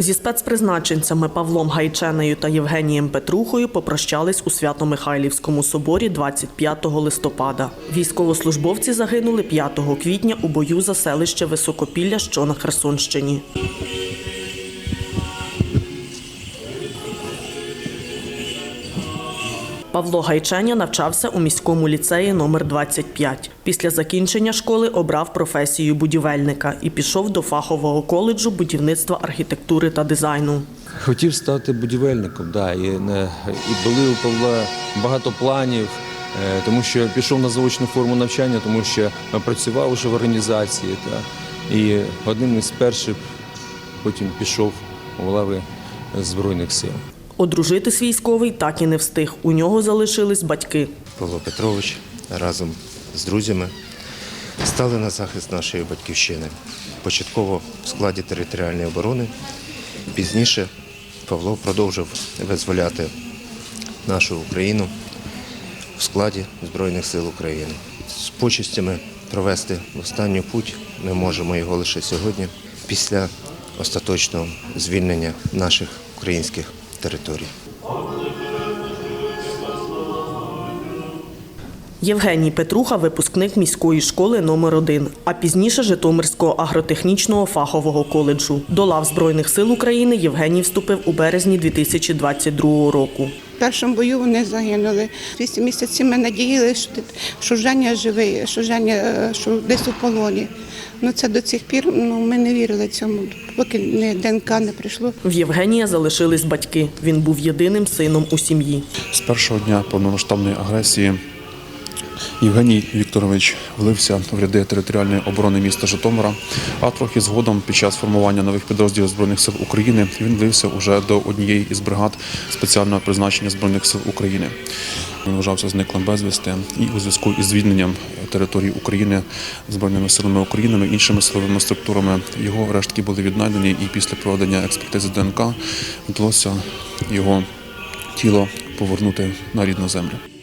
Зі спецпризначенцями Павлом Гайченею та Євгенієм Петрухою попрощались у Свято-Михайлівському соборі 25 листопада. Військовослужбовці загинули 5 квітня у бою за селище Високопілля, що на Херсонщині. Павло Гайченя навчався у міському ліцеї номер 25. Після закінчення школи обрав професію будівельника і пішов до фахового коледжу будівництва архітектури та дизайну. Хотів стати будівельником, да, і, і були у Павла багато планів, е, тому що пішов на заочну форму навчання, тому що працював вже в організації. Та, і одним із перших потім пішов у лави Збройних сил. Одружитись військовий так і не встиг. У нього залишились батьки. Павло Петрович разом з друзями стали на захист нашої батьківщини. Початково в складі територіальної оборони. Пізніше Павло продовжив визволяти нашу Україну в складі Збройних сил України. З почестями провести останню путь ми можемо його лише сьогодні, після остаточного звільнення наших українських територій. Євгеній Петруха випускник міської школи номер 1 а пізніше Житомирського агротехнічного фахового коледжу. До лав Збройних сил України Євгеній вступив у березні 2022 року. В першому бою вони загинули. Вісім місяців ми надіялися, що, що Женя живий, що Женя що десь у полоні. Ну це до цих пір ну, ми не вірили цьому, поки не ДНК не прийшло. В Євгенія залишились батьки. Він був єдиним сином у сім'ї. З першого дня повномасштабної агресії Євгеній Вікторович влився в ряди територіальної оборони міста Житомира, а трохи згодом під час формування нових підрозділів Збройних сил України він влився уже до однієї із бригад спеціального призначення Збройних сил України. Він вважався зниклим безвісти і у зв'язку із звільненням території України Збройними силами України іншими силовими структурами його рештки були віднайдені, і після проведення експертизи ДНК вдалося його тіло повернути на рідну землю.